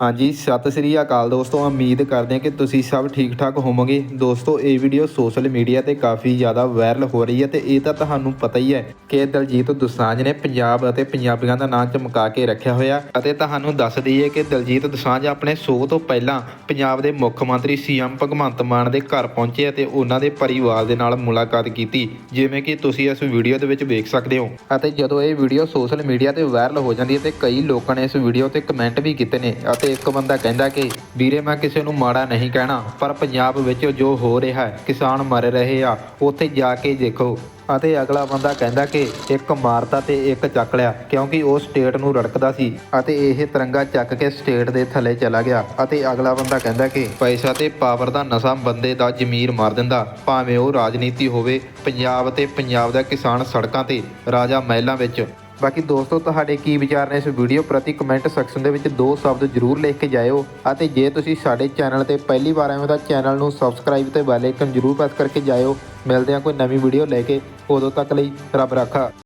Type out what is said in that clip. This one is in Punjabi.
ਹਾਂਜੀ, ਸਤਿ ਸ੍ਰੀ ਅਕਾਲ ਦੋਸਤੋ, ਉਮੀਦ ਕਰਦੇ ਹਾਂ ਕਿ ਤੁਸੀਂ ਸਭ ਠੀਕ ਠਾਕ ਹੋਵੋਗੇ। ਦੋਸਤੋ, ਇਹ ਵੀਡੀਓ ਸੋਸ਼ਲ ਮੀਡੀਆ ਤੇ ਕਾਫੀ ਜ਼ਿਆਦਾ ਵਾਇਰਲ ਹੋ ਰਹੀ ਹੈ ਤੇ ਇਹ ਤਾਂ ਤੁਹਾਨੂੰ ਪਤਾ ਹੀ ਹੈ ਕਿ ਦਲਜੀਤ ਦੁਸਾਂਝ ਨੇ ਪੰਜਾਬ ਅਤੇ ਪੰਜਾਬੀਆਂ ਦਾ ਨਾਂ ਚਮਕਾ ਕੇ ਰੱਖਿਆ ਹੋਇਆ ਅਤੇ ਤੁਹਾਨੂੰ ਦੱਸ ਦਈਏ ਕਿ ਦਲਜੀਤ ਦੁਸਾਂਝ ਆਪਣੇ ਸ਼ੋਅ ਤੋਂ ਪਹਿਲਾਂ ਪੰਜਾਬ ਦੇ ਮੁੱਖ ਮੰਤਰੀ ਸੀਐਮ ਭਗਵੰਤ ਮਾਨ ਦੇ ਘਰ ਪਹੁੰਚੇ ਅਤੇ ਉਹਨਾਂ ਦੇ ਪਰਿਵਾਰ ਦੇ ਨਾਲ ਮੁਲਾਕਾਤ ਕੀਤੀ, ਜਿਵੇਂ ਕਿ ਤੁਸੀਂ ਇਸ ਵੀਡੀਓ ਦੇ ਵਿੱਚ ਵੇਖ ਸਕਦੇ ਹੋ। ਅਤੇ ਜਦੋਂ ਇਹ ਵੀਡੀਓ ਸੋਸ਼ਲ ਮੀਡੀਆ ਤੇ ਵਾਇਰਲ ਹੋ ਜਾਂਦੀ ਹੈ ਤੇ ਕਈ ਲੋਕਾਂ ਨੇ ਇਸ ਵੀਡੀਓ ਤੇ ਕਮੈਂਟ ਵੀ ਕੀਤੇ ਨੇ ਅਤੇ ਇੱਕ ਬੰਦਾ ਕਹਿੰਦਾ ਕਿ, ਵੀਰੇ, ਮੈਂ ਕਿਸੇ ਨੂੰ ਮਾੜਾ ਨਹੀਂ ਕਹਿਣਾ, ਪਰ ਪੰਜਾਬ ਵਿੱਚ ਜੋ ਹੋ ਰਿਹਾ ਹੈ, ਕਿਸਾਨ ਮਰ ਰਹੇ ਆ, ਉੱਥੇ ਜਾ ਕੇ ਦੇਖੋ। ਅਤੇ ਅਗਲਾ ਬੰਦਾ ਕਹਿੰਦਾ ਕਿ, ਇੱਕ ਮਾਰਤਾ ਤੇ ਇੱਕ ਚੱਕ ਲਿਆ, ਕਿਉਂਕਿ ਉਹ ਸਟੇਟ ਨੂੰ ਰੜਕਦਾ ਸੀ। ਅਤੇ ਇਹ ਤਿਰੰਗਾ ਚੱਕ ਕੇ ਸਟੇਟ ਦੇ ਥੱਲੇ ਚਲਾ ਗਿਆ। ਅਤੇ ਅਗਲਾ ਬੰਦਾ ਕਹਿੰਦਾ ਕਿ, ਪੈਸਾ ਤੇ ਪਾਵਰ ਦਾ ਨਸ਼ਾ ਬੰਦੇ ਦਾ ਜ਼ਮੀਰ ਮਾਰ ਦਿੰਦਾ। ਭਾਵੇਂ ਉਹ ਰਾਜਨੀਤੀ ਹੋਵੇ, ਪੰਜਾਬ ਤੇ ਪੰਜਾਬ ਦਾ ਕਿਸਾਨ ਸੜਕਾਂ ਤੇ, ਰਾਜਾ ਮਹਿਲਾਂ ਵਿੱਚ ਬਾਕੀ ਦੋਸਤੋ, ਤੁਹਾਡੇ ਕੀ ਵਿਚਾਰ ਨੇ ਇਸ ਵੀਡੀਓ ਪ੍ਰਤੀ ਕਮੈਂਟ ਸੈਕਸ਼ਨ ਦੇ ਵਿੱਚ ਦੋ ਸ਼ਬਦ ਜ਼ਰੂਰ ਲਿਖ ਕੇ ਜਾਇਓ ਅਤੇ ਜੇ ਤੁਸੀਂ ਸਾਡੇ ਚੈਨਲ ਤੇ ਪਹਿਲੀ ਵਾਰ ਆਏ ਹੋ ਤਾਂ ਚੈਨਲ ਨੂੰ ਸਬਸਕ੍ਰਾਈਬ ਤੇ ਬੈਲ ਆਈਕਨ ਜ਼ਰੂਰ ਪ੍ਰੈਸ ਕਰਕੇ ਜਾਇਓ। ਮਿਲਦੇ ਹਾਂ ਕੋਈ ਨਵੀਂ ਵੀਡੀਓ ਲੈ ਕੇ। ਉਦੋਂ ਤੱਕ ਲਈ ਰੱਬ ਰਾਖਾ।